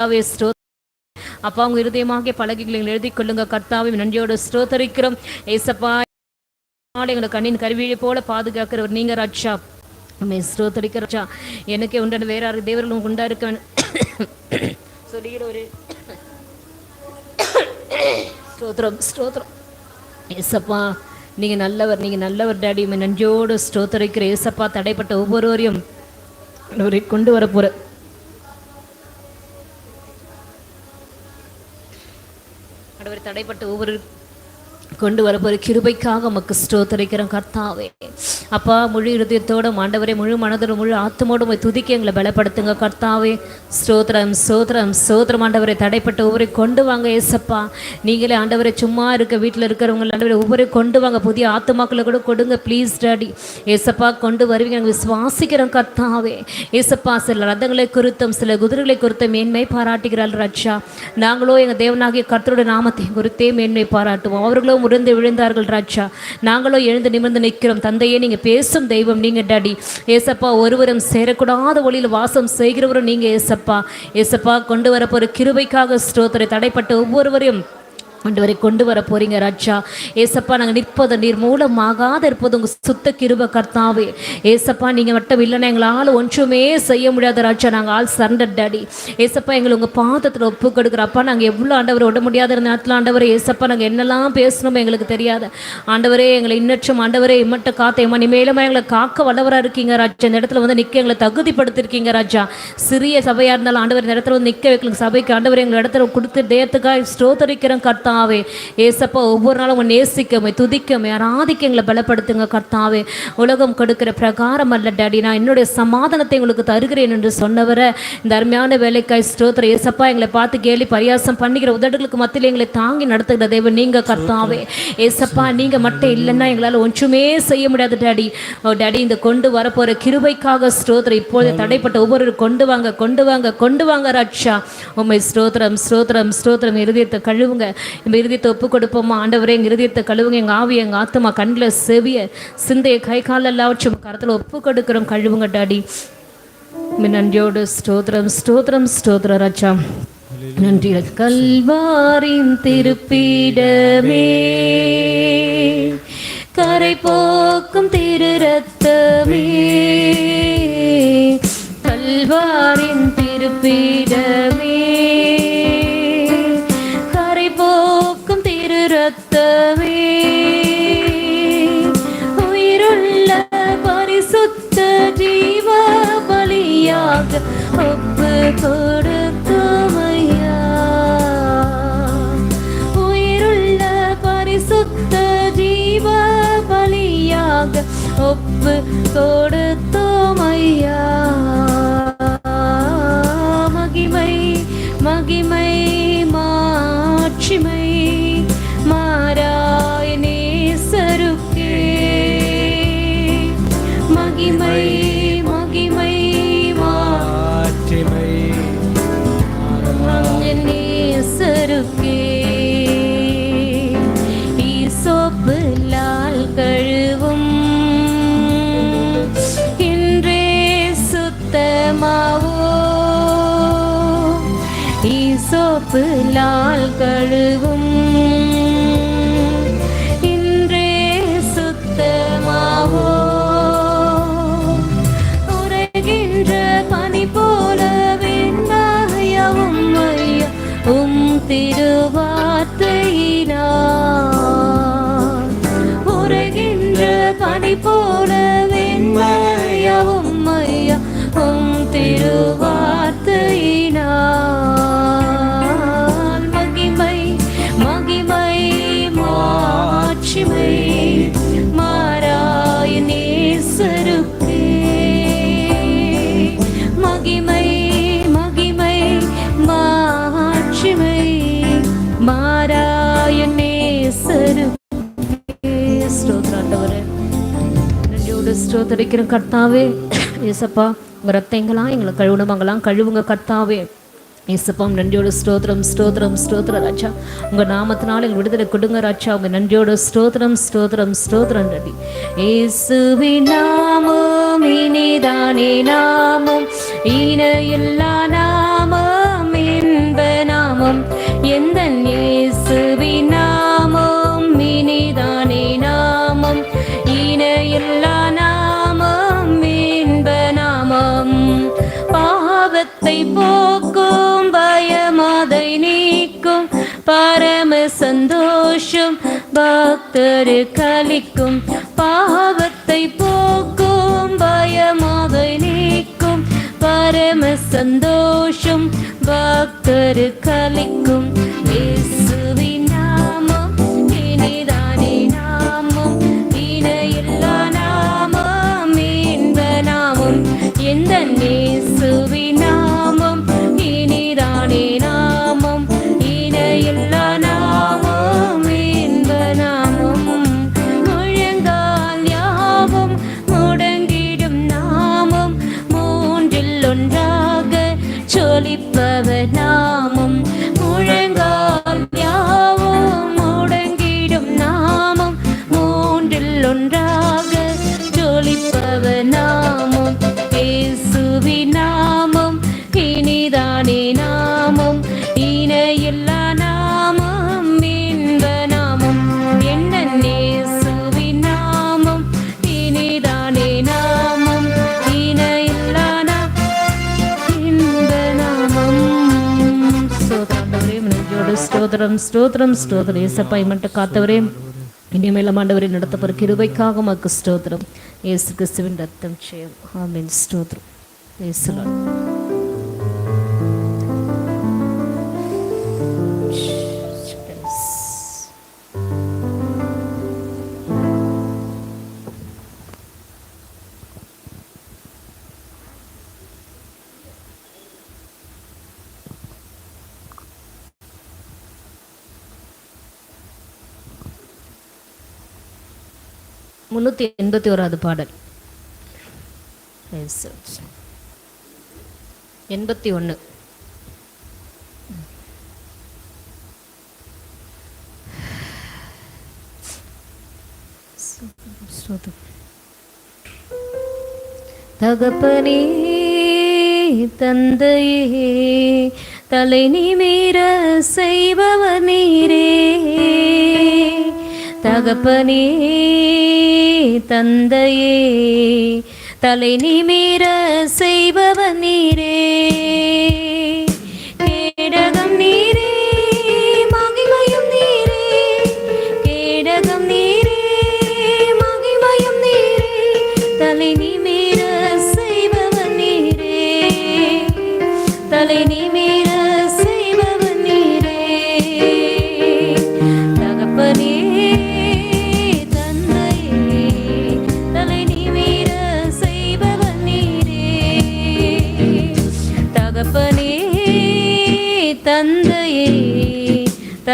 கர்த்தாவே ஸ்தோ அப்பா உங்க இருதயமாக பலகைகளை எழுதி கொள்ளுங்க கர்த்தாவை நன்றியோடு ஸ்தோத்தரிக்கிறோம். ஏசப்பா எங்களை கண்ணின் கருவியை போல பாதுகாக்கிறவர் நீங்க ராஜா. உண்மை ஸ்தோத்தரிக்கிற ராஜா. எனக்கே உண்டான வேற யாரு தேவர்களும் உண்டா இருக்க சொல்லிக்கிற ஒரு ஸ்தோத்திரம் ஸ்தோத்திரம். ஏசப்பா நீங்க நல்லவர் நீங்க நல்லவர் டேடி. நன்றியோடு ஸ்தோத்தரிக்கிற ஏசப்பா தடைப்பட்ட ஒவ்வொருவரையும் கொண்டு வர போற ஆண்டவரே, தடைப்பட்ட ஒவ்வொரு கொண்டு வரப்போற கிருபைக்காக உமக்கு ஸ்தோத்தரிக்கிறோம் கர்த்தாவே. அப்பா முழு இருதயத்தோட ஆண்டவரே முழு மனதோட முழு ஆத்மோட உம்மை துதிக்க எங்களை பலப்படுத்துங்க கர்த்தாவே. ஸ்தோத்திரம் சோத்திரம் சோத்திரம் ஆண்டவரை. தடைப்பட்ட ஒவ்வொரு கொண்டு வாங்க ஏசப்பா. நீங்களே ஆண்டவரை சும்மா இருக்க வீட்டில் இருக்கிறவங்க ஆண்டவரை ஒவ்வொரு கொண்டு வாங்க. புதிய ஆத்மாக்களை கூட கொடுங்க ப்ளீஸ் டாடி ஏசப்பா கொண்டு வருவீங்க நாங்கள் விசுவாசிக்கிறோம் கர்த்தாவே. ஏசப்பா சில ரதங்களை குறித்தும் சில குதிரைகளை குறித்தும் மேன்மை பாராட்டுகிறாள் ரட்சா. நாங்களோ எங்கள் தேவனாகிய கர்த்தருடைய நாமத்தை குறித்தே மேன்மை பாராட்டுவோம். அவர்களோ குடந்து விழுந்தார்கள் ராஜா. நாங்களும் எழுந்து நிமிர்ந்து நிற்கிறோம். தந்தையே நீங்கள் பேசும் தெய்வம் நீங்கள் டாடி. ஏசப்பா ஒருவரும் சேரக்கூடாத ஒளியில் வாசம் செய்கிறவரும் நீங்கள் ஏசப்பா. ஏசப்பா கொண்டு வரப்போகிற கிருபைக்காக ஸ்தோத்திரை தடைப்பட்ட ஒவ்வொருவரையும் ஆண்டவரை கொண்டு வர போறீங்க ராஜா. ஏசப்பா நாங்கள் நிற்பது நீர் மூலமாகாத இருப்பது உங்கள் சுத்த கிருப கர்த்தாவே. ஏசப்பா நீங்கள் மட்டும் இல்லைன்னா எங்களால் ஒன்றுமே செய்ய முடியாத ராஜா. நாங்கள் ஆள் சரண்டர் டாடி ஏசப்பா எங்களை உங்கள் பாதத்தில் ஒப்பு கொடுக்குறப்பா நாங்கள் எவ்வளோ ஆண்டவரை விட முடியாத இருந்த நேரத்தில் ஆண்டவர் ஏசப்பா நாங்கள் என்னெல்லாம் பேசணுமோ எங்களுக்கு தெரியாது. ஆண்டவரே எங்களை இன்னற்றும் ஆண்டவரே இம்மட்ட காத்தையம்மா நீ மேலுமா எங்களை காக்க வல்லவராக இருக்கீங்க ராஜா. இந்த இடத்துல வந்து நிற்க எங்களை தகுதிப்படுத்திருக்கீங்க ராஜா. சிறிய சபையாக இருந்தாலும் ஆண்டவர் இந்த இடத்துல வந்து நிற்க வைக்கல சபைக்கு ஆண்டவர் எங்கள் இடத்துல கொடுத்து தேயத்துக்காக கர்த்தா. கர்த்தாவே ஏசப்பா ஒவ்வொரு நாளும் உன் நேசிக்கமே துதிக்கமே ஆராதிக்க எங்களை பலப்படுத்துங்க கர்த்தாவே. உலகம் கொடுக்கிற பிரகாரம் அல்ல டாடி. நான் என்னுடைய சமாதானத்தை உங்களுக்கு தருகிறேன் என்று சொன்னவரை இந்த அருமையான வேலைக்காய் ஸ்தோத்திர ஏசப்பா எங்களை பார்த்து கேலி பரியாசம் பண்ணிக்கிற உதடுகளுக்கு மத்தியில் எங்களை தாங்கி நடத்துகிற தெய்வம் நீங்கள் கர்த்தாவே. ஏசப்பா நீங்கள் மட்டும் இல்லைன்னா எங்களால் ஒன்றுமே செய்ய முடியாது டாடி. ஓ டாடி இந்த கொண்டு வரப்போகிற கிருபைக்காக ஸ்தோத்திரம். இப்போது தடைப்பட்ட ஒவ்வொரு கொண்டு வாங்க கொண்டு வாங்க கொண்டு வாங்க ரட்சா. உண்மை ஸ்ரோத்திரம் ஸ்ரோத்திரம் ஸ்ரோத்திரம் இருதயத்தை கழுவுங்க. இந்த இருதயத்தை ஒப்பு கொடுப்போமா ஆண்டவரே எங்கள் இருதயத்தை கழுவுங்க எங்கள் ஆவி எங்கள் ஆத்துமா கண்ணில் செவிய சிந்தைய கை கால் எல்லாவற்றும் கரத்தில் ஒப்பு கொடுக்கிறோம் கழுவுங்க டாடி. நன்றியோடு ஸ்தோத்திரம் ஸ்தோத்திரம் ஸ்தோத்திர ராஜா. நன்றி. கல்வாரின் திருப்பீடமே. கரை போக்கும் திரு ரத்தமே. மகிமை மாட்சிமை காப்பு லால் கழுவும் இன்றே சுத்தமாவோ? உரைகின்ற பனி போல வெண்ணாயவும் ஐயா உம் திருவார்த்தையினார் உரைகின்ற பனி போல வெண்மையவும் ஐயா உம் நன்றியோடு ஸ்தோத்தரிக்கிற கர்த்தாவே ஏசப்பா உங்கள் ரத்தங்களாம் எங்களை கழுவுனவங்களாம் கழுவுங்க கர்த்தாவே. ஏசப்பாம் நன்றியோட ஸ்தோத்திரம் ஸ்தோத்திரம் ஸ்தோத்திர ராஜா. உங்கள் நாமத்தினால எங்கள் விடுதலை கொடுங்க ராஜா. உங்கள் நன்றியோட ஸ்தோத்திரம் ஸ்தோத்திரம் ஸ்தோத்திரம் நன்றி. ஏசுவி நாமம் இனிதானே நாமம். இன எல்லா சந்தோஷம் பக்தரு கலிக்கும் பாவத்தை போக்கும் பயமாக நீக்கும் பரம சந்தோஷம் பக்தரு கலிக்கும் இயேசுவி. ஸ்தோத்திரம் ஸ்தோத்திரம் ஸ்தோத்திரம். ஏசப்பா மட்டும் காத்தவரே இனிமேல ஆண்டவரை நடத்தப்படுற கிருபைக்காக மக்கு ஸ்தோத்திரம். ஏசு கிறிஸ்துவின் ரத்தம் செய்யும் ஆமீன். ஸ்தோத்திரம். ஏசுலாம் முந்நூற்றி எண்பத்தி ஓராவது பாடல். எண்பத்தி ஒன்று தகப்பனே தந்தையே தலை நிமிர செய்பவ நீரே. தகப்பனே தந்தையே தலை நிமிர செய்பவன் நீரே. கேடகம் நீர்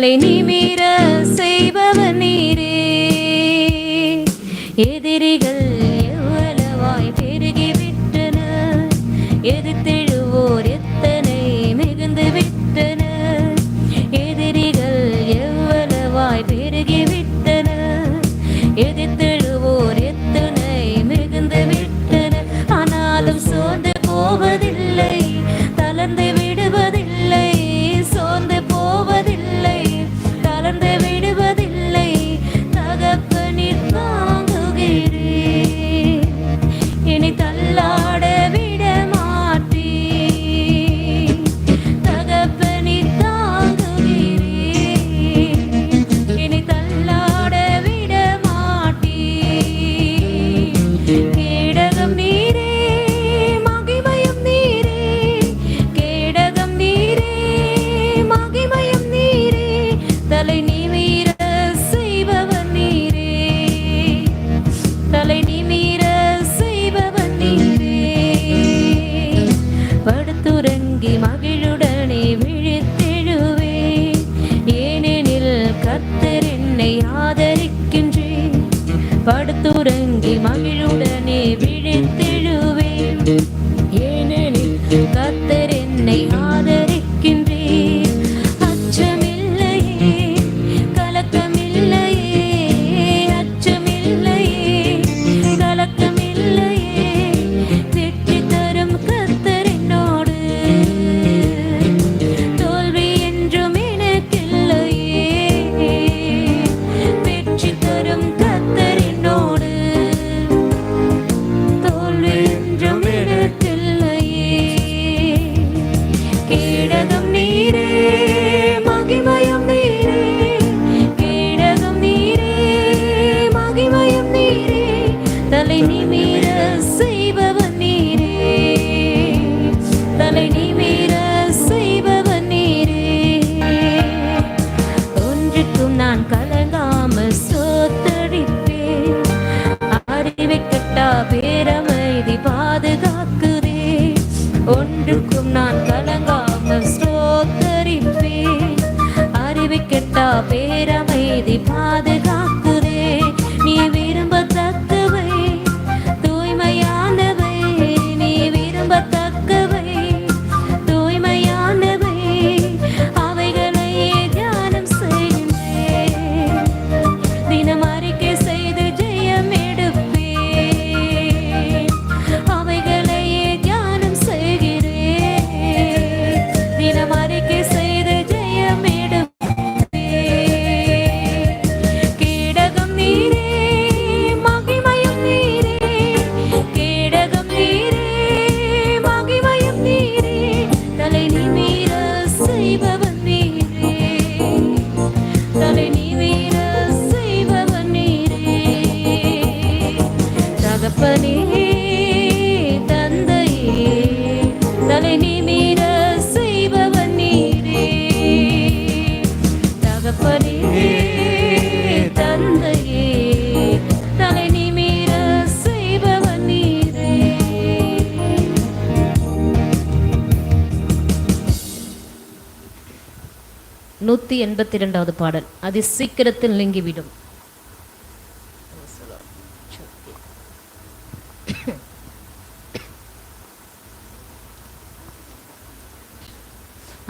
தலை நிமிர செய்பவ நீரே. எதிரிகள் படுத்துறங்கி மகிழுடனே விழித்தெழுவேன் என்றுக்கும் நான் கலங்காமல் ஸ்தோத்தரிப்பேன். அறிவிக்கட்டா பேரமை நூற்றி எண்பத்தி இரண்டாவது பாடல். அது சீக்கிரத்தில் நீங்கிவிடும்.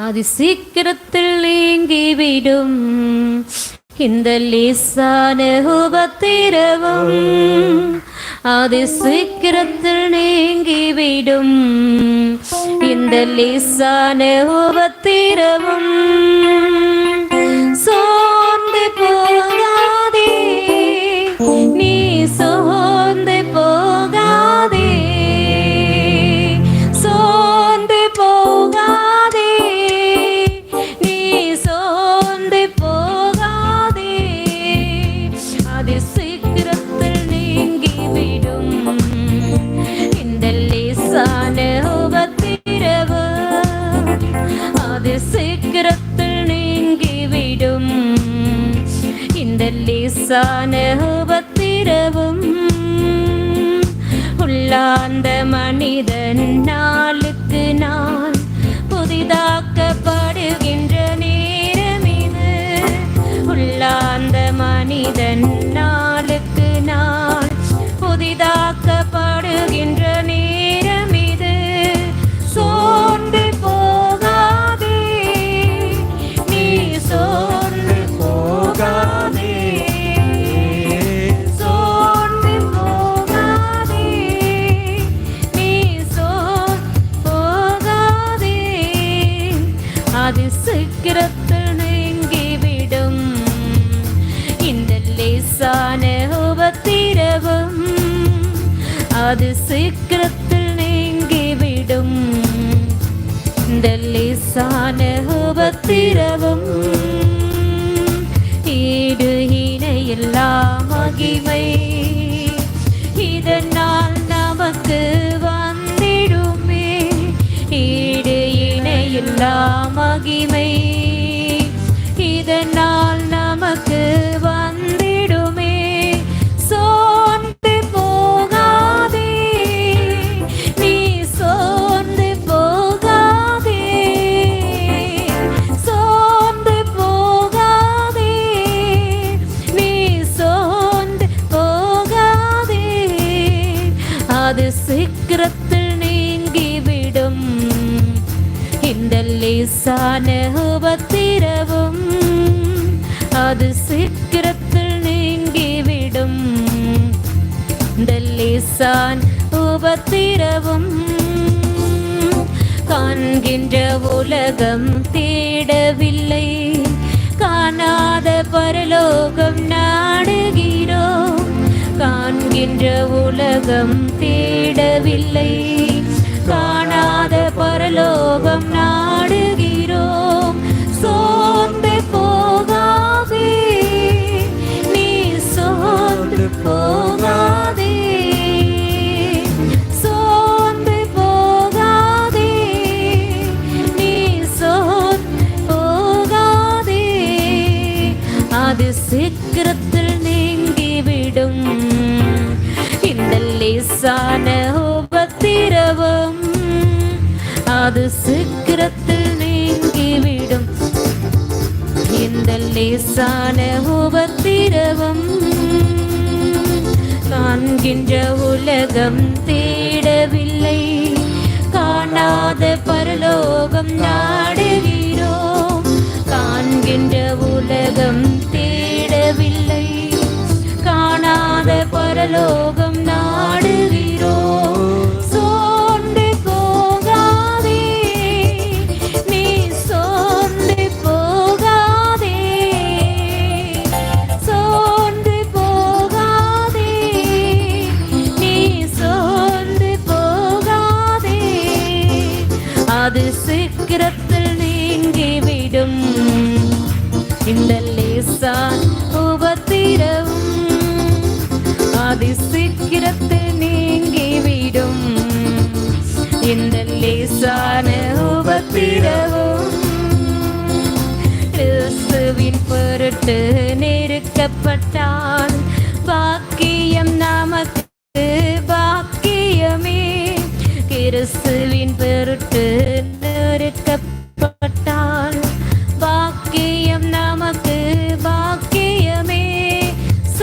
அது சீக்கிரத்தில் நீங்கிவிடும். இந்த லேசான உபத்திரவும் அது சீக்கிரத்தில் நீங்கிவிடும். இந்த லேசான உபத்திரவம் சோர்ந்து போக லேசான உபத்திரவும் உள்ளாந்த மனிதன் நாளுக்கு நாள் புதிதாக்கப்படுகின்ற நேரம் இது உள்ளாந்த மனிதன் அது சீக்கிரத்தில் நீங்கிவிடும். இந்த லேசான உபத்திரவும் ஈடு இணையில்லா மகிமை. இதனால் நமக்கு வந்திடுமே ஈடு இணையில்லா மகிமை. இதனால் காண்கின்ற உலகம் தேடவில்லை. காணாத பரலோகம் நாடுகிறோம் காண்கின்ற உலகம் தேடவில்லை. காணாத பரலோகம் நாடுகிறோம் சீக்கிரத்தில் நீங்கிவிடும். இந்த லேசான உபத்திரவம் அது சீக்கிரத்தில் நீங்கிவிடும். இந்த லேசான உபத்திரவம் காண்கின்ற உலகம் தேடவில்லை. காணாத பரலோகம் நாடுகிறோம். காண்கின்ற உலகம் பரலோகம்